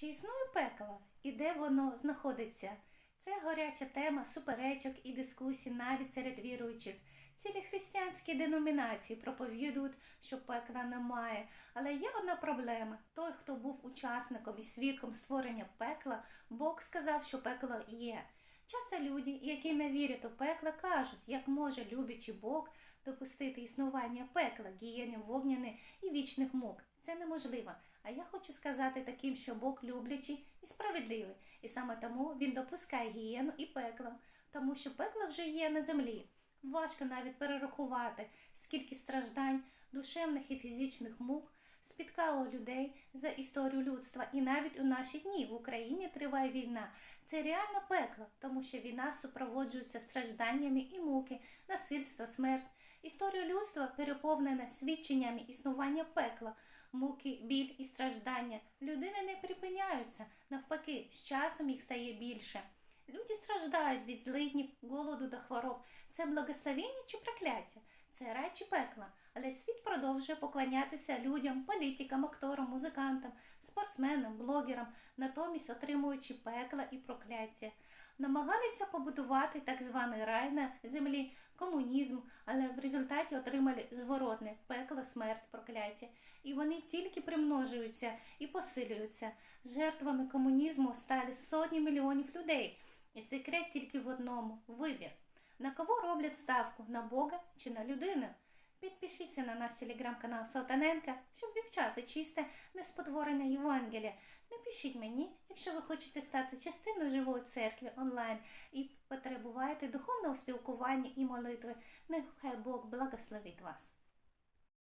Чи існує пекло і де воно знаходиться? Це горяча тема суперечок і дискусій навіть серед віруючих. Цілі християнські деномінації проповідують, що пекла немає. Але є одна проблема: той, хто був учасником і свідком створення пекла, Бог сказав, що пекло є. Часто люди, які не вірять у пекло, кажуть, як може любячий Бог допустити існування пекла, гієнів вогняне і вічних мук. Це неможливо. А я хочу сказати таким, що Бог люблячий і справедливий, і саме тому він допускає гієну і пекло, тому що пекло вже є на землі. Важко навіть перерахувати, скільки страждань, душевних і фізичних мук спіткало людей за історію людства, і навіть у наші дні в Україні триває війна. Це реально пекло, тому що війна супроводжується стражданнями і муки, насильство, смерть. Історія людства переповнена свідченнями існування пекла, муки, біль і страждання. Людини не припиняються, навпаки, з часом їх стає більше. Люди страждають від злиднів, голоду та хвороб. Це благословення чи прокляття? Це рай чи пекло. Але світ продовжує поклонятися людям, політикам, акторам, музикантам, спортсменам, блогерам, натомість отримуючи пекла і прокляття. Намагалися побудувати так званий рай на землі, комунізм, але в результаті отримали зворотне пекло, смерть, прокляття. І вони тільки примножуються і посилюються. Жертвами комунізму стали сотні мільйонів людей. І секрет тільки в одному вибір. На кого роблять ставку на Бога чи на людину? Підпишіться на наш телеграм-канал Салтаненка, щоб вивчати чисте, неспотворене Євангеліє. Напишіть мені, якщо ви хочете стати частиною живої церкви онлайн і потребуєте духовного спілкування і молитви. Нехай Бог благословить вас.